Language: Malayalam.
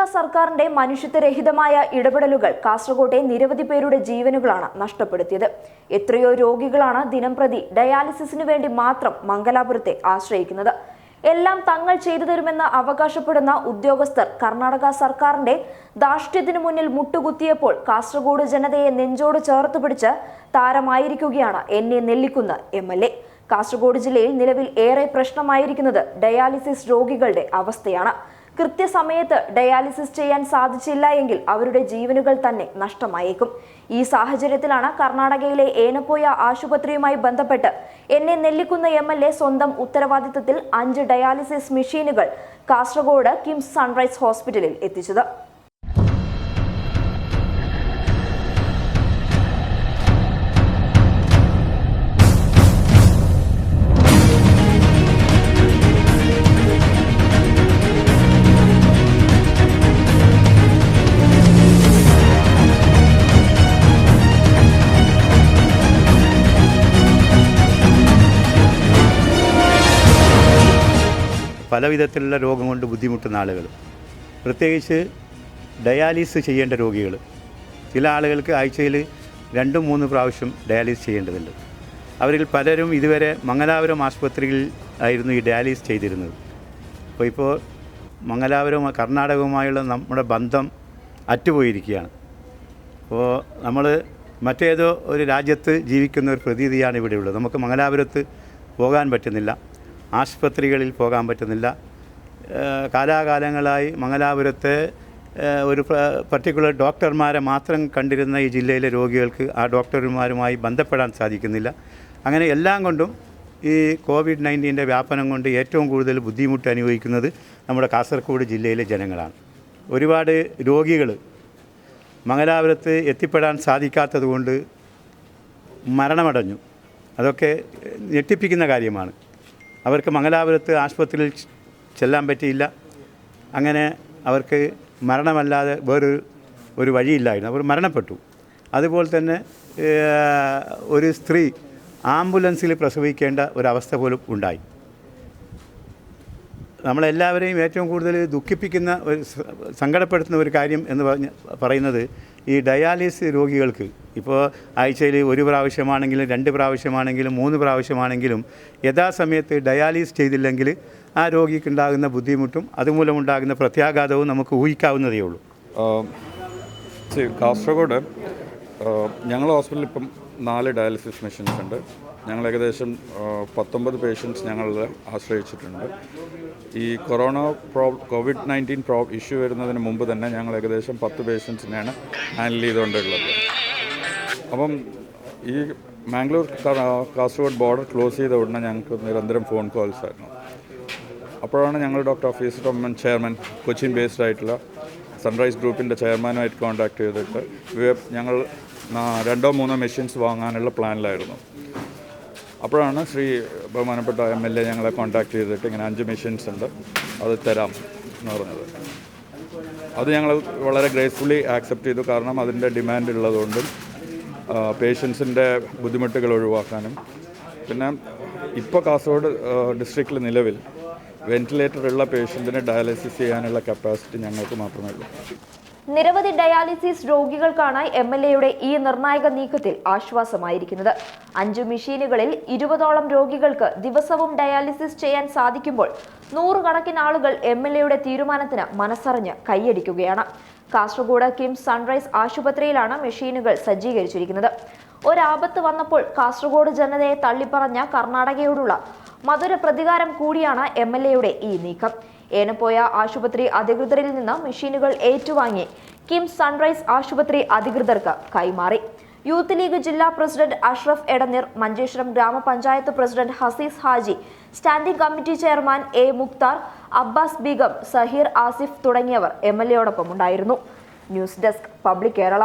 കർണാടക സർക്കാരിന്റെ മനുഷ്യത്വരഹിതമായ ഇടപെടലുകൾ കാസർകോട്ടെ നിരവധി പേരുടെ ജീവനുകളാണ് നഷ്ടപ്പെടുത്തിയത്. എത്രയോ രോഗികളാണ് ദിനംപ്രതി ഡയാലിസിസിനു വേണ്ടി മാത്രം മംഗലാപുരത്തെ ആശ്രയിക്കുന്നത്. എല്ലാം തങ്ങൾ ചെയ്തു തരുമെന്ന് അവകാശപ്പെടുന്ന ഉദ്യോഗസ്ഥർ കർണാടക സർക്കാരിന്റെ ധാർഷ്ട്യത്തിനു മുന്നിൽ മുട്ടുകുത്തിയപ്പോൾ കാസർഗോഡ് ജനതയെ നെഞ്ചോട് ചേർത്ത് പിടിച്ച് താരമായിരിക്കുകയാണ് എന്നെ നെല്ലിക്കുന്ന എം എൽ എ. കാസർഗോഡ് ജില്ലയിൽ നിലവിൽ ഏറെ പ്രശ്നമായിരിക്കുന്നത് ഡയാലിസിസ് രോഗികളുടെ അവസ്ഥയാണ്. കൃത്യസമയത്ത് ഡയാലിസിസ് ചെയ്യാൻ സാധിച്ചില്ല എങ്കിൽ അവരുടെ ജീവനുകൾ തന്നെ നഷ്ടമായേക്കും. ഈ സാഹചര്യത്തിലാണ് കർണാടകയിലെ ഏനപ്പോയ ആശുപത്രിയുമായി ബന്ധപ്പെട്ട് എന്നെ നെല്ലിക്കുന്ന എം എൽ എ സ്വന്തം ഉത്തരവാദിത്തത്തിൽ അഞ്ച് ഡയാലിസിസ് മെഷീനുകൾ കാസർഗോഡ് കിംസ് സൺറൈസ് ഹോസ്പിറ്റലിൽ എത്തിച്ചത്. പല വിധത്തിലുള്ള രോഗം കൊണ്ട് ബുദ്ധിമുട്ടുന്ന ആളുകൾ. പ്രത്യേകിച്ച് ഡയാലിസിസ് ചെയ്യേണ്ട രോഗികൾ. ചില ആളുകൾക്ക് ആഴ്ചയിൽ രണ്ടും മൂന്ന് പ്രാവശ്യം ഡയാലിസിസ് ചെയ്യേണ്ടതുണ്ട്. അവരിൽ പലരും ഇതുവരെ മംഗലാപുരം ആശുപത്രിയിൽ ആയിരുന്നു ഈ ഡയാലിസിസ് ചെയ്തിരുന്നത്. അപ്പോൾ ഇപ്പോൾ മംഗലാപുരം കർണാടകവുമായുള്ള നമ്മുടെ ബന്ധം അറ്റുപോയിരിക്കുകയാണ്. അപ്പോൾ നമ്മൾ മറ്റേതോ ഒരു രാജ്യത്ത് ജീവിക്കുന്ന ഒരു പ്രതീതിയാണ് ഇവിടെയുള്ളത് നമുക്ക് മംഗലാപുരത്ത് പോകാൻ പറ്റുന്നില്ല. ആശുപത്രികളിൽ പോകാൻ പറ്റുന്നില്ല. കാലാകാലങ്ങളായി മംഗലാപുരത്തെ ഒരു പർട്ടിക്കുലർ ഡോക്ടർമാരെ മാത്രം കണ്ടിരുന്ന ഈ ജില്ലയിലെ രോഗികൾക്ക് ആ ഡോക്ടർമാരുമായി ബന്ധപ്പെടാൻ സാധിക്കുന്നില്ല. അങ്ങനെ എല്ലാം കൊണ്ടും ഈ കോവിഡ് നയന്റീന്റെ വ്യാപനം കൊണ്ട് ഏറ്റവും കൂടുതൽ ബുദ്ധിമുട്ട് അനുഭവിക്കുന്നത് നമ്മുടെ കാസർഗോഡ് ജില്ലയിലെ ജനങ്ങളാണ്. ഒരുപാട് രോഗികൾ മംഗലാപുരത്ത് എത്തിപ്പെടാൻ സാധിക്കാത്തതുകൊണ്ട് മരണമടഞ്ഞു. അതൊക്കെ ഞെട്ടിപ്പിക്കുന്ന കാര്യമാണ്. അവർക്ക് മംഗലാപുരത്ത് ആശുപത്രിയിൽ ചെല്ലാൻ പറ്റിയില്ല. അങ്ങനെ അവർക്ക് മരണമല്ലാതെ വേറൊരു ഒരു വഴിയില്ലായിരുന്നു. അവർ മരണപ്പെട്ടു. അതുപോലെ തന്നെ ഒരു സ്ത്രീ ആംബുലൻസിൽ പ്രസവിക്കേണ്ട ഒരവസ്ഥ പോലും ഉണ്ടായി. നമ്മളെല്ലാവരെയും ഏറ്റവും കൂടുതൽ ദുഃഖിപ്പിക്കുന്ന ഒരു സങ്കടപ്പെടുത്തുന്ന ഒരു കാര്യം എന്ന് പറഞ്ഞ് പറയുന്നത് ഈ ഡയാലിസിസ് രോഗികൾക്ക്. ഇപ്പോൾ ആഴ്ചയിൽ ഒരു പ്രാവശ്യമാണെങ്കിലും രണ്ട് പ്രാവശ്യമാണെങ്കിലും മൂന്ന് പ്രാവശ്യമാണെങ്കിലും യഥാസമയത്ത് ഡയാലിസിസ് ചെയ്തില്ലെങ്കിൽ ആ രോഗിക്കുണ്ടാകുന്ന ബുദ്ധിമുട്ടും അതുമൂലമുണ്ടാകുന്ന പ്രത്യാഘാതവും നമുക്ക് ഊഹിക്കാവുന്നതേ ഉള്ളൂ. കാസർഗോഡ്. ഞങ്ങളുടെ ഹോസ്പിറ്റലിൽ ഇപ്പം നാല് ഡയാലിസിസ് മെഷീൻസ് ഉണ്ട്. ഞങ്ങൾ ഏകദേശം പത്തൊമ്പത് പേഷ്യൻസ് ഞങ്ങൾ ആശ്രയിച്ചിട്ടുണ്ട്. ഈ corona pro covid nineteen pro issue വരുന്നതിന് മുമ്പ് തന്നെ ഞങ്ങൾ ഏകദേശം പത്ത് പേഷ്യൻസിനെയാണ് ഹാൻഡിൽ ചെയ്തുകൊണ്ടുള്ളത് അപ്പം ഈ മാംഗ്ലൂർ കാസർഗോഡ് ബോർഡർ ക്ലോസ് ചെയ്ത ഉടനെ ഞങ്ങൾക്ക് നിരന്തരം ഫോൺ കോൾസ് ആയിരുന്നു. അപ്പോഴാണ് ഞങ്ങൾ doctor office government chairman Cochin based ആയിട്ടുള്ള സൺറൈസ് ഗ്രൂപ്പിന്റെ ചെയർമാനുമായിട്ട് കോൺടാക്ട് ചെയ്തിട്ട് ഞങ്ങൾ രണ്ടോ മൂന്നോ മെഷീൻസ് വാങ്ങാനുള്ള പ്ലാനിലായിരുന്നു അപ്പോഴാണ് ശ്രീ ബഹുമാനപ്പെട്ട എം എൽ എ ഞങ്ങളെ കോൺടാക്ട് ചെയ്തിട്ട് ഇങ്ങനെ അഞ്ച് മെഷീൻസ് ഉണ്ട്. അത് തരാം എന്ന് പറഞ്ഞത്. അത് ഞങ്ങൾ വളരെ ഗ്രേസ്ഫുള്ളി ആക്സെപ്റ്റ് ചെയ്തു. കാരണം അതിന്റെ ഡിമാൻഡ് ഉള്ളതുകൊണ്ടും പേഷ്യൻസിന്റെ ബുദ്ധിമുട്ടുകൾ ഒഴിവാക്കാനും. പിന്നെ ഇപ്പോൾ കാസർഗോഡ് ഡിസ്ട്രിക്റ്റിൽ നിലവിൽ വെന്റിലേറ്റർ ഉള്ള പേഷ്യന്റിനെ ഡയാലിസിസ് ചെയ്യാനുള്ള കപ്പാസിറ്റി ഞങ്ങൾക്ക് മാത്രമേ ഉള്ളൂ. നിരവധി ഡയാലിസിസ് രോഗികൾക്കാണ് എം എൽ എയുടെ ഈ നിർണായക നീക്കത്തിൽ ആശ്വാസമായിരിക്കുന്നത്. അഞ്ചു മെഷീനുകളിൽ ഇരുപതോളം രോഗികൾക്ക് ദിവസവും ഡയാലിസിസ് ചെയ്യാൻ സാധിക്കുമ്പോൾ നൂറുകണക്കിന് ആളുകൾ എം എൽ എയുടെ തീരുമാനത്തിന് മനസ്സറിഞ്ഞ് കൈയടിക്കുകയാണ്. കാസർഗോഡ് കിംസ് സൺറൈസ് ആശുപത്രിയിലാണ് മെഷീനുകൾ സജ്ജീകരിച്ചിരിക്കുന്നത്. ഒരാപത്ത് വന്നപ്പോൾ കാസർഗോഡ് ജനതയെ തള്ളിപ്പറഞ്ഞ കർണാടകയോടുള്ള മധുര പ്രതികാരം കൂടിയാണ് എം എൽ എയുടെ ഈ നീക്കം. ഏനപ്പോയ ആശുപത്രി അധികൃതരിൽ നിന്ന് മെഷീനുകൾ ഏറ്റുവാങ്ങി കിം സൺറൈസ് ആശുപത്രി അധികൃതർക്ക് കൈമാറി. യൂത്ത് ലീഗ് ജില്ലാ പ്രസിഡന്റ് അഷ്റഫ് എടനീർ മഞ്ചേശ്വരം ഗ്രാമപഞ്ചായത്ത് president Hasees Haji standing committee chairman A Mukhtar Abbas Beegum Saheer Asif തുടങ്ങിയവർ എം എൽ എയോടൊപ്പം ഉണ്ടായിരുന്നു. News desk public Kerala.